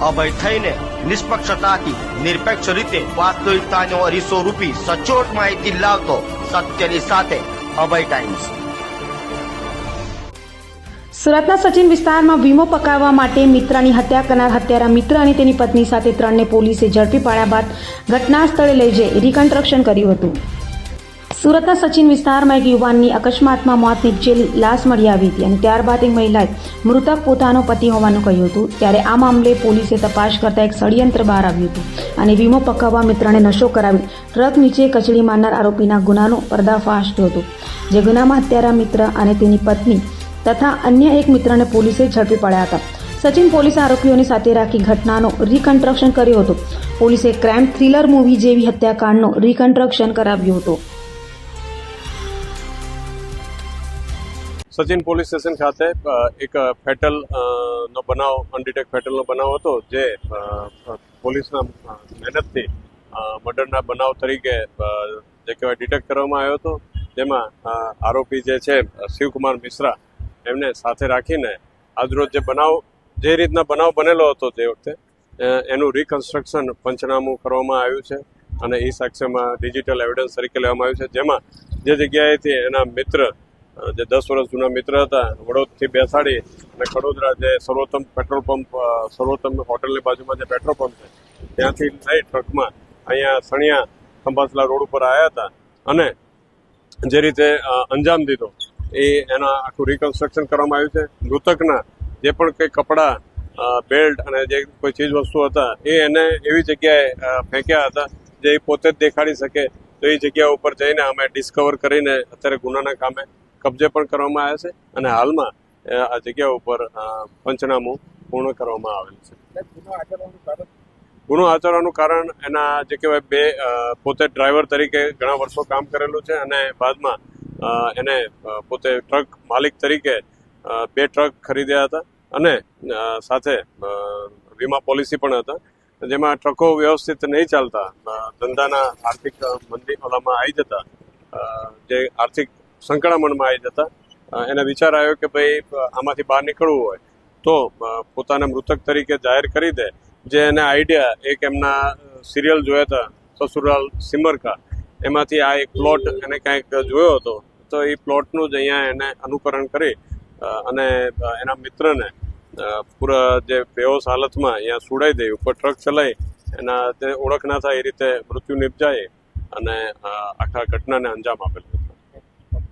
અભય થઈને નિષ્પક્ષતાથી, નિરપેક્ષ રીતે વાસ્તવિકતાનો અરીસો રૂપી સચોટ માહિતી લાવતો સત્યની સાથે અભય ટાઈમ્સ સુરતના સચિન વિસ્તારમાં વીમો પકાવવા માટે મિત્રની હત્યા કરનાર હત્યારા મિત્ર અને તેની પત્ની સાથે ત્રણને પોલીસે ઝડપી પાડ્યા બાદ ઘટના સ્થળે લઈ જઈ રિકન્સ્ટ્રક્શન કર્યું હતું. સુરતના સચિન વિસ્તારમાં એક યુવાનની અકસ્માતમાં મોત નીપજેલી લાશ મળી આવી હતી અને ત્યારબાદ એક મહિલાએ મૃતક પોતાનો પતિ હોવાનું કહ્યું હતું. ત્યારે આ મામલે પોલીસે તપાસ કરતા એક ષડયંત્ર બહાર આવ્યું હતું અને વીમો પકાવવા મિત્રને નશો કરાવી ટ્રક નીચે કચડી મારનાર આરોપીના ગુનાનો પર્દાફાશ થયો હતો. જે ગુનામાં હત્યારા મિત્ર અને તેની પત્ની તથા અન્ય એક મિત્રને પોલીસે ઝડપી પડ્યા હતા. સચિન પોલીસે આરોપીઓને સાથે રાખી ઘટનાનો રિકન્સ્ટ્રક્શન કર્યું હતું. પોલીસે ક્રાઇમ થ્રિલર મૂવી જેવી હત્યાકાંડનો રિકન્સ્ટ્રક્શન કરાવ્યું હતું. સચિન પોલીસ સ્ટેશન ખાતે એક ફેટલ નો બનાવ અનડિટેક ફેટલનો બનાવ હતો, જે પોલીસના મહેનતથી મર્ડરના બનાવ તરીકે જે કહેવાય ડિટેક્ટ કરવામાં આવ્યો હતો. જેમાં આરોપી જે છે, શિવકુમાર મિશ્રા, એમને સાથે રાખીને આજરોજ જે બનાવ, જે રીતના બનાવ બનેલો હતો તે વખતે એનું રિકન્સ્ટ્રક્શન પંચનામું કરવામાં આવ્યું છે અને એ સાક્ષ્યમાં ડિજિટલ એવિડન્સ તરીકે લેવામાં આવ્યું છે. જેમાં જે જગ્યાએથી એના મિત્ર જે દસ વર્ષ જૂના મિત્ર હતા, વડોદથી બેસાડી અને ખડોદરા જે સર્વોત્તમ પેટ્રોલ પંપ સર્વોત્તમ હોટલની બાજુમાં જે પેટ્રોલ પંપ છે, ત્યાંથી લઈ ટ્રકમાં અહીંયા સણિયા ખંભાસલા રોડ ઉપર આવ્યા હતા અને જે રીતે અંજામ દીધો, એ એના આખું રિકન્સ્ટ્રક્શન કરવામાં આવ્યું છે. મૃતકના જે પણ કંઈ કપડાં બેલ્ટ અને જે કોઈ ચીજ વસ્તુ હતા, એ એને એવી જગ્યાએ ફેંક્યા હતા જે એ પોતે જ દેખાડી શકે. તો એ જગ્યા ઉપર જઈને અમે ડિસ્કવર કરીને અત્યારે ગુનાના કામે કબજે પણ કરવામાં આવ્યા છે અને હાલમાં આ જગ્યા ઉપર પંચનામું પૂર્ણ કરવામાં આવેલ છે. ગુનો આચરવાનું કારણ? એના જે કહેવાય બે પોતે ડ્રાઈવર તરીકે ઘણા વર્ષો કામ કરેલું છે અને બાદમાં એને પોતે ટ્રક માલિક તરીકે બે ટ્રક ખરીદ્યા હતા અને સાથે વીમા પોલિસી પણ હતા. જેમાં ટ્રકો વ્યવસ્થિત નહીં ચાલતા ધંધાના આર્થિક મંદી ઓલામાં આવી જતા જે આર્થિક સંકળામણમાં આવી જતા. એને વિચાર આવ્યો કે ભાઈ આમાંથી બહાર નીકળવું હોય તો પોતાને મૃતક તરીકે જાહેર કરી દે. જે એને આઈડિયા એક એમના સિરિયલ જોયા હતા, સસુરાલ સિમરકા. એમાંથી આ એક પ્લોટ એને કાંઈક જોયો હતો. તો એ પ્લોટનું જ અહીંયા એને અનુકરણ કરી અને એના મિત્રને પૂરા જે બેહોશ હાલતમાં અહીંયા સુડાઈ દઈ, ઉપર ટ્રક ચલાવી એના તે ઓળખ ના થાય એ રીતે મૃત્યુ નિપજાય અને આખા ઘટનાને અંજામ આપેલ.